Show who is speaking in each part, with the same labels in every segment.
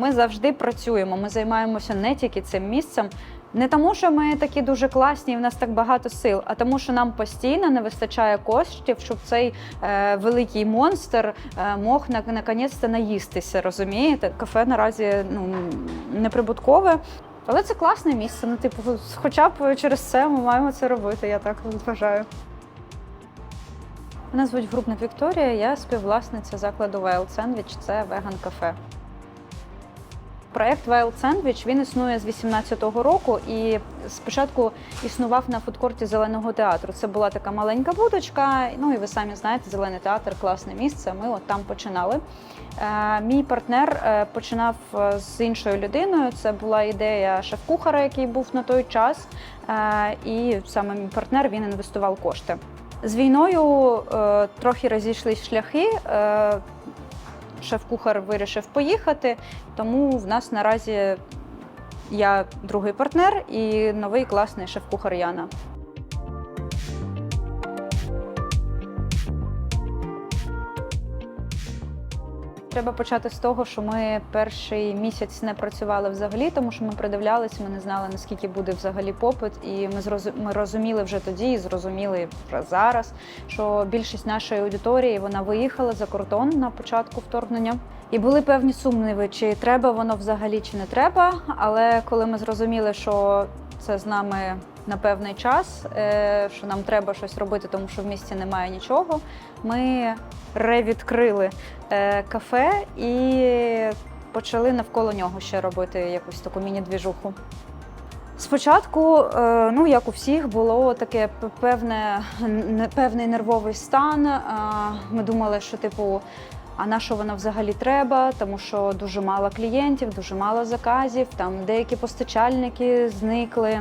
Speaker 1: Ми завжди працюємо. Ми займаємося не тільки цим місцем. Не тому, що ми такі дуже класні, і в нас так багато сил, а тому, що нам постійно не вистачає коштів, щоб цей е, великий монстр е, мог на наконець-то наїстися. Розумієте? Кафе наразі ну неприбуткове. Але це класне місце. Ну, типу, хоча б через це ми маємо це робити, я так вважаю. Мене звуть Групник Вікторія, я співвласниця закладу Wild Sandwich, це веган кафе. Проект Wild Sandwich він існує з 18-го року і спочатку існував на фудкорті зеленого театру. Це була така маленька будочка. Ну і ви самі знаєте, зелений театр класне місце. Ми от там починали. Е, Мій партнер е, починав е, з іншою людиною. Це була ідея шеф-кухара, який був на той час. І саме мій партнер він інвестував кошти. З війною трохи розійшлись шляхи. Шеф-кухар вирішив поїхати, тому в нас наразі я другий партнер і новий класний шеф-кухар Яна. Треба почати з того, що ми перший місяць не працювали взагалі, тому що ми придивлялися, ми не знали наскільки буде взагалі попит, і ми розуміли вже тоді, і зрозуміли вже зараз, що більшість нашої аудиторії вона виїхала за кордон на початку вторгнення. І були певні сумніви, чи треба воно взагалі, чи не треба. Але коли ми зрозуміли, що це з нами на певний час, е, що нам треба щось робити, тому що в місті немає нічого, ми ревідкрили е, кафе і почали навколо нього ще робити якусь таку міні-двіжуху. Спочатку, е, ну як у всіх, було таке певне, певний нервовий стан. Ми думали, що типу. А на що воно взагалі треба? Тому що дуже мало клієнтів, дуже мало заказів. Там деякі постачальники зникли.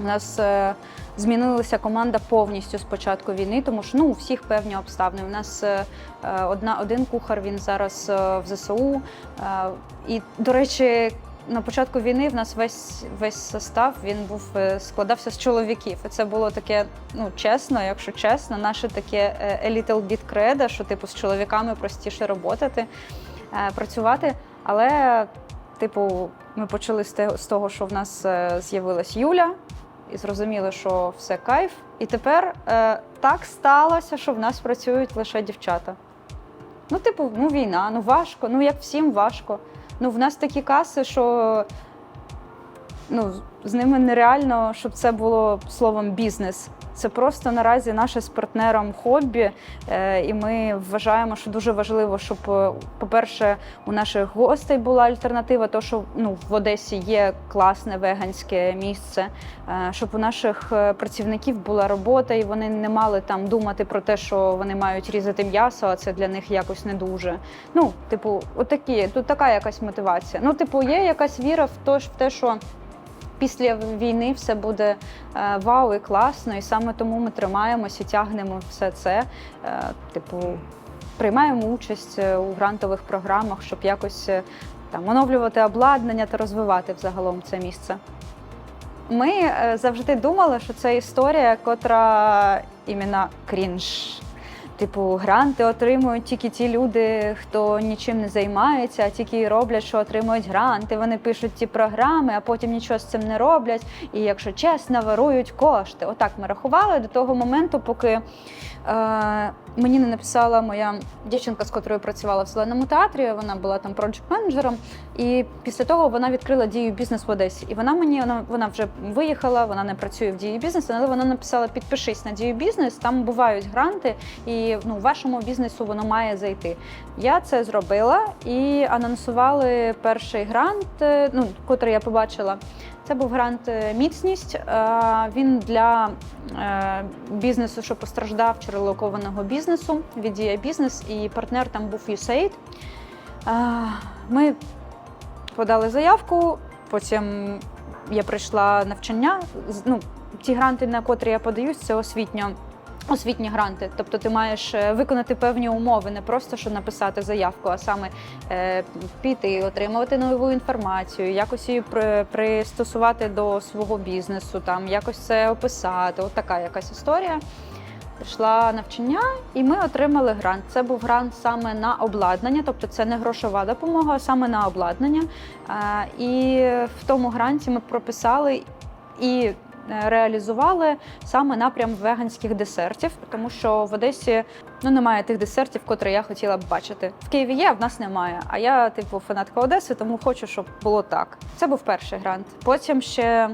Speaker 1: У нас е, змінилася команда повністю з початку війни, тому що ну у всіх певні обставини. У нас е, е, одна один кухар, він зараз в ЗСУ. І, до речі, на початку війни в нас весь весь состав він був складався з чоловіків. І це було таке, ну чесно, якщо чесно, наше таке a little bit кредо, що типу з чоловіками простіше роботати, працювати. Але, типу, ми почали з того, що в нас з'явилась Юля, і зрозуміли, що все кайф. І тепер е, так сталося, що в нас працюють лише дівчата. Ну, типу, ну війна, ну важко, ну як всім важко. Ну, в нас такі каси, що ну, з ними нереально, щоб це було словом бізнес. Це просто наразі наше з партнером хобі, е, і ми вважаємо, що дуже важливо, щоб, е, по-перше, у наших гостей була альтернатива, то що ну, в Одесі є класне веганське місце, е, щоб у наших працівників була робота, і вони не мали там думати про те, що вони мають різати м'ясо, а це для них якось не дуже. Ну, типу, отакі, тут така якась мотивація. Ну, типу, є якась віра в те, що після війни все буде е, вау і класно, і саме тому ми тримаємося і тягнемо все це. Е, типу, приймаємо участь е, у грантових програмах, щоб якось там оновлювати обладнання та розвивати взагалом це місце. Ми завжди думали, що це історія, котра іменно крінж. Типу, гранти отримують тільки ті люди, хто нічим не займається, а тільки роблять, що отримують гранти. Вони пишуть ті програми, а потім нічого з цим не роблять. І, якщо чесно, варують кошти. Отак ми рахували до того моменту, поки е, мені не написала моя дівчинка, з котрою працювала в зеленому театрі. Вона була там проджект-менеджером. І після того вона відкрила дію бізнес в Одесі. І вона мені вона, вона вже виїхала, вона не працює в дії бізнесу, але вона написала: підпишись на дію бізнес, там бувають гранти, і ну, вашому бізнесу воно має зайти. Я це зробила і анонсували перший грант, е, ну, котрий я побачила. Це був грант е, міцність. Е, Він для е, бізнесу, що постраждав чи релокованого бізнесу від дія бізнес, і партнер там був USAID. Ми подали заявку, потім я прийшла навчання. Ну, ті гранти, на котрі я подаюсь, це освітньо. Освітні гранти, тобто ти маєш е, виконати певні умови, не просто що написати заявку, а саме е, піти, отримувати нову інформацію, якось її при, пристосувати до свого бізнесу, там якось це описати. От така якась історія. Прийшла навчання, і ми отримали грант. Це був грант саме на обладнання, тобто це не грошова допомога, а саме на обладнання. Е, І в тому гранті ми прописали і реалізували саме напрям веганських десертів, тому що в Одесі ну немає тих десертів, котрі я хотіла б бачити. В Києві є, а в нас немає. А я, типу, фанатка Одеси, тому хочу, щоб було так. Це був перший грант. Потім ще.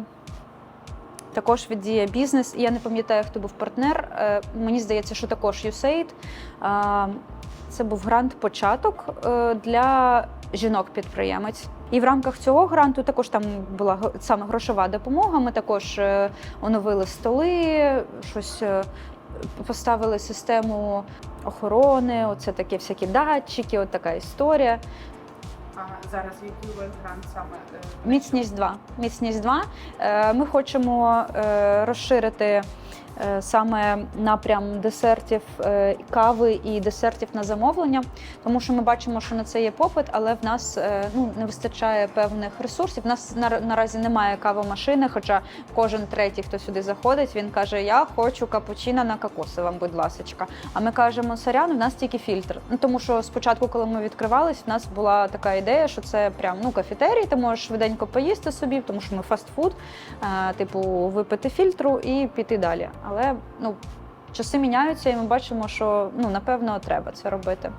Speaker 1: Також від Дія бізнес. Я не пам'ятаю, хто був партнер. Е, Мені здається, що також USAID. Е, Це був грант початок е, для жінок-підприємець. І в рамках цього гранту також там була саме грошова допомога. Ми також е, оновили столи, щось е, поставили систему охорони. Оце такі всякі датчики, от така історія.
Speaker 2: А зараз який вас грант саме? е,
Speaker 1: Міцність 2. Міцність 2. Е, Ми хочемо розширити саме напрям десертів е, кави і десертів на замовлення, тому що ми бачимо, що на це є попит, але в нас е, ну, не вистачає певних ресурсів. У нас на- наразі немає кавомашини, хоча кожен третій, хто сюди заходить, він каже: Я хочу капучино на кокосовому, будь ласочка. А ми кажемо, сорян, в нас тільки фільтр. Ну тому що спочатку, коли ми відкривались, в нас була така ідея, що це прям ну кафетерій, ти можеш швиденько поїсти собі, тому що ми фастфуд, е, типу, випити фільтру і піти далі. Але ну часи міняються, і ми бачимо, що ну напевно треба це робити.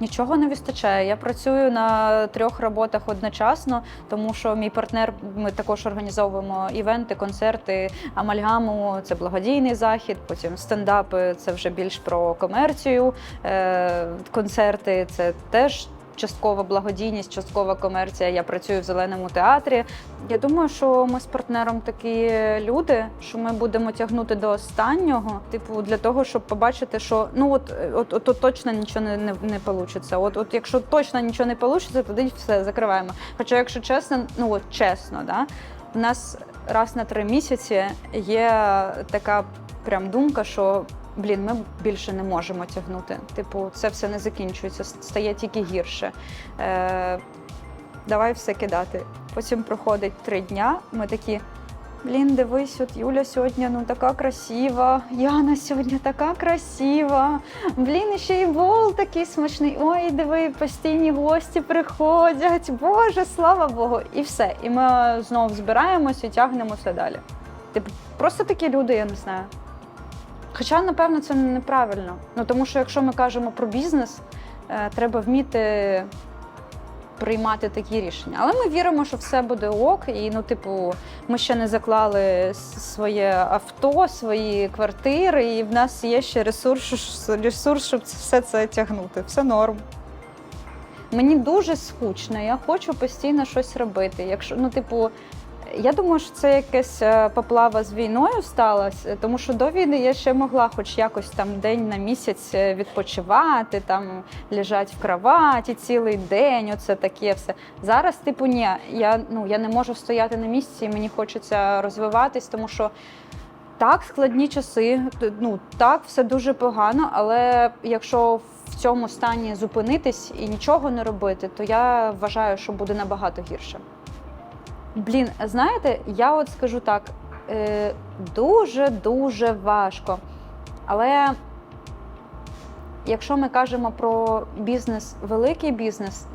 Speaker 1: Нічого не вистачає. Я працюю на трьох роботах одночасно, тому що мій партнер, ми також організовуємо івенти, концерти, амальгаму це благодійний захід. Потім стендапи це вже більш про комерцію. Е, концерти це теж. Часткова благодійність, часткова комерція. Я працюю в зеленому театрі. Я думаю, що ми з партнером такі люди, що ми будемо тягнути до останнього, типу, для того, щоб побачити, що ну от, от, от, от точно нічого не, не, не вийде. От, от якщо точно нічого не вийде, тоді все закриваємо. Хоча, якщо чесно, ну от чесно, да, у нас раз на три місяці є така прям думка, що. Блін, ми більше не можемо тягнути. Типу, це все не закінчується, стає тільки гірше. Е, давай все кидати. Потім проходить три дня. Ми такі. Блін, дивись, от Юля сьогодні ну така красива. Яна сьогодні така красива. Блін, ще й бол такий смачний. Ой, диви, постійні гості приходять. Боже, слава Богу. І все. І ми знову збираємося і тягнемося далі. Типу, просто такі люди, я не знаю. Хоча, напевно, це неправильно. Ну тому що якщо ми кажемо про бізнес, е, треба вміти приймати такі рішення. Але ми віримо, що все буде ок. І ну, типу, ми ще не заклали своє авто, свої квартири, і в нас є ще ресурс, ресурс щоб все це тягнути. Все норм. Мені дуже скучно, я хочу постійно щось робити. Якщо, ну, типу, я думаю, що це якась е, поплава з війною сталася, тому що до війни я ще могла хоч якось там день на місяць е, відпочивати, там лежати в кроваті цілий день. Оце таке все. Зараз, типу, ні, я, ну, я не можу стояти на місці, і мені хочеться розвиватись, тому що. Так, складні часи, ну так, все дуже погано, але якщо в цьому стані зупинитись і нічого не робити, то я вважаю, що буде набагато гірше. Блін, знаєте, я от скажу так: дуже-дуже важко. Але якщо ми кажемо про бізнес, великий бізнес,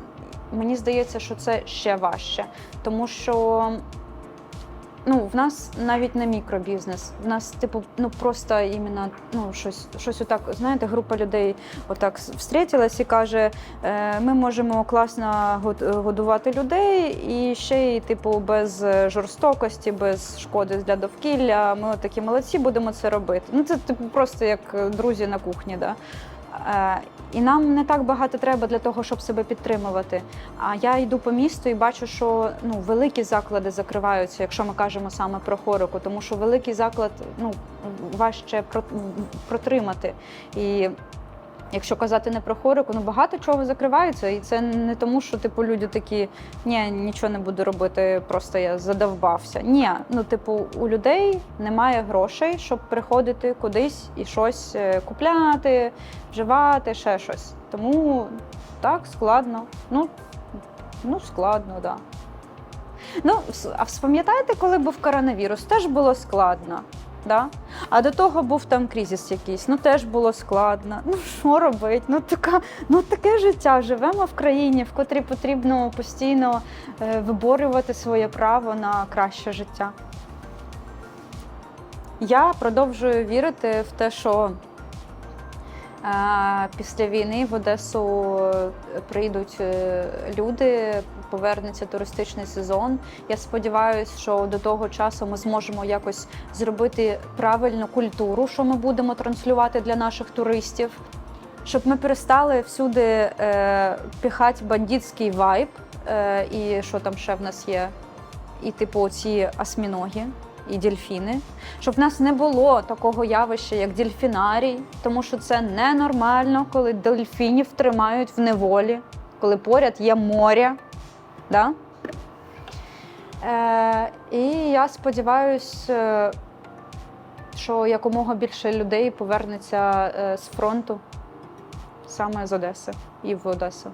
Speaker 1: мені здається, що це ще важче, тому що. Ну, в нас навіть не мікробізнес. В нас, типу, ну просто іменно ну, щось, щось отак, знаєте, група людей отак встрітилась і каже: е, ми можемо класно год- годувати людей і ще й, типу, без жорстокості, без шкоди для довкілля. Ми такі молодці, будемо це робити. Ну, це типу просто як друзі на кухні. Да? Е, І нам не так багато треба для того, щоб себе підтримувати. А я йду по місту і бачу, що ну великі заклади закриваються, якщо ми кажемо саме про хорику, тому що великий заклад ну важче протримати. І якщо казати не про хорику, ну багато чого закривається, і це не тому, що типу люди такі ні, нічого не буду робити, просто я задовбався. Ні, ну типу, у людей немає грошей, щоб приходити кудись і щось е, купляти, вживати, ще щось. Тому так складно. Ну, ну складно, так. Да. Ну, а пам'ятаєте, коли був коронавірус, теж було складно. Да? А до того був там кризис якийсь. Ну теж було складно. Ну що робити? Ну така, ну таке життя. Живемо в країні, в котрій потрібно постійно е, виборювати своє право на краще життя. Я продовжую вірити в те, що е, після війни в Одесу е, прийдуть е, люди, повернеться туристичний сезон. Я сподіваюся, що до того часу ми зможемо якось зробити правильну культуру, що ми будемо транслювати для наших туристів, щоб ми перестали всюди е, піхати бандитський вайб, е, і що там ще в нас є, і типу ці осьміноги і дельфіни, щоб в нас не було такого явища, як дельфінарій, тому що це ненормально, коли дельфінів тримають в неволі, коли поряд є море. Да? Е, і я сподіваюся, що якомога більше людей повернеться е, з фронту саме з Одеси і в Одесу.